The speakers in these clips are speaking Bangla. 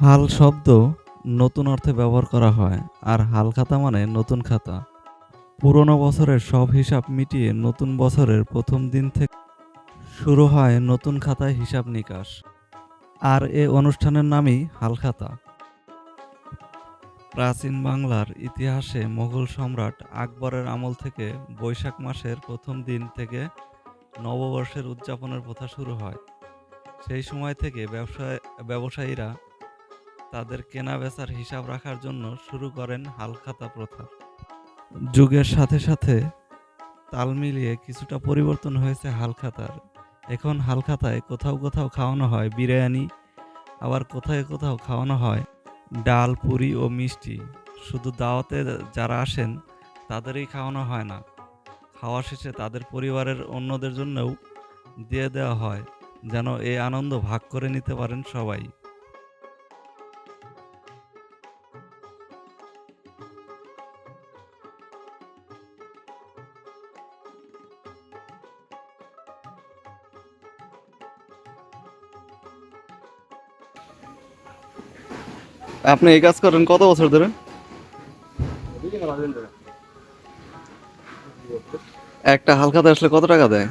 হাল শব্দ নতুন অর্থে ব্যবহার করা হয়, আর হাল খাতা মানে নতুন খাতা। পুরনো বছরের সব হিসাব মিটিয়ে নতুন বছরের প্রথম দিন থেকে শুরু হয় নতুন খাতায় হিসাব নিকাশ। আর এ অনুষ্ঠানের নামই হালখাতা প্রাচীন বাংলার ইতিহাসে মোগল সম্রাট আকবরের আমল থেকে বৈশাখ মাসের প্রথম দিন থেকে নববর্ষের উদযাপনের প্রথা শুরু হয়। সেই সময় থেকে ব্যবসায়, ব্যবসায়ীরা তাদের কেনা বেচার হিসাব রাখার জন্য শুরু করেন হালখাতা প্রথা। যুগের সাথে সাথে তাল মিলিয়ে কিছুটা পরিবর্তন হয়েছে হালখাতার। এখন হালখাতায় কোথাও কোথাও খাওয়ানো হয় বিরিয়ানি, আবার কোথায় কোথাও খাওয়ানো হয় ডাল, পুরি ও মিষ্টি। শুধু দাওয়াতে যারা আসেন, তাদেরই খাওয়ানো হয় না। খাওয়া শেষে তাদের পরিবারের অন্যদের জন্যও দিয়ে দেওয়া হয়, যেন এই আনন্দ ভাগ করে নিতে পারেন সবাই। আপনি এই কাজ করেন কত বছর ধরে? একটা হালখাতে আসলে কত টাকা দেয়?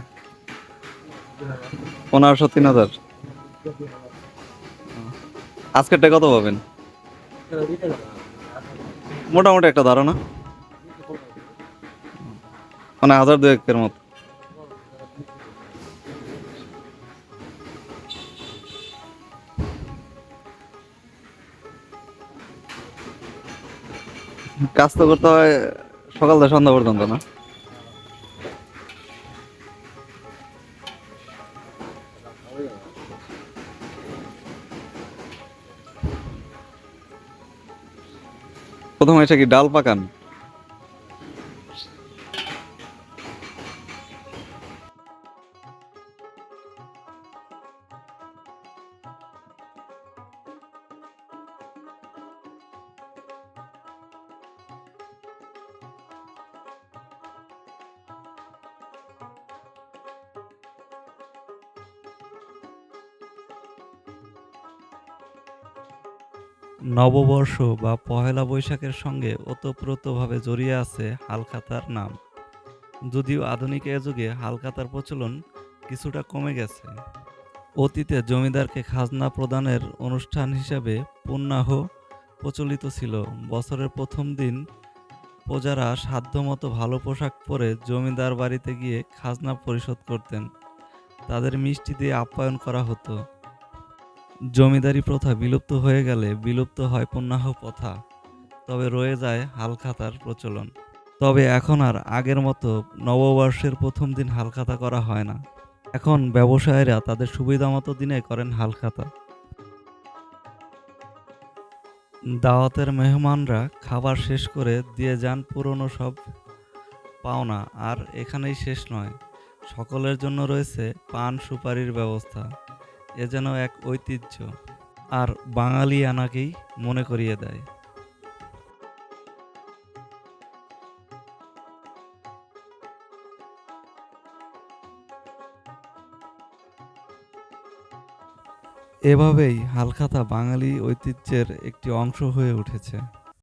পনেরোশো, তিন হাজার। আজকেরটা কত পাবেন? মোটামুটি একটা ধারণা। মানে হাজার দু দুয়েকের মতো। কাজ তো করতে হয় সকাল সন্ধ্যা পর্যন্ত না। প্রথমে এসে কি ডাল পাকান? নববর্ষ বা পহেলা বৈশাখের সঙ্গে ওতপ্রোতভাবে জড়িয়ে আছে হালখাতার নাম। যদিও আধুনিক এ যুগে হালখাতার প্রচলন কিছুটা কমে গেছে। অতীতে জমিদারকে খাজনা প্রদানের অনুষ্ঠান হিসাবে পুণ্যাহ প্রচলিত ছিল। বছরের প্রথম দিন প্রজারা সাধ্যমতো ভালো পোশাক পরে জমিদার বাড়িতে গিয়ে খাজনা পরিশোধ করতেন। তাদের মিষ্টি দিয়ে আপ্যায়ন করা হতো। জমিদারি প্রথা বিলুপ্ত হয়ে গেলে বিলুপ্ত হয় পুণ্যাহ প্রথা, তবে রয়ে যায় হালখাতার প্রচলন। তবে এখন আর আগের মতো নববর্ষের প্রথম দিন হালখাতা করা হয় না। এখন ব্যবসায়ীরা তাদের সুবিধা মতো দিনে করেন হালখাতা। দাওয়াতের মেহমানরা খাবার শেষ করে দিয়ে যান পুরনো সব পাওনা, আর এখানেই শেষ নয়। সকলের জন্য রয়েছে পান সুপারির ব্যবস্থা। এ যেন এক ঐতিহ্য আর বাঙালি আনাকেই মনে করিয়ে দেয়। এভাবেই হালখাতা বাঙালি ঐতিহ্যের একটি অংশ হয়ে উঠেছে।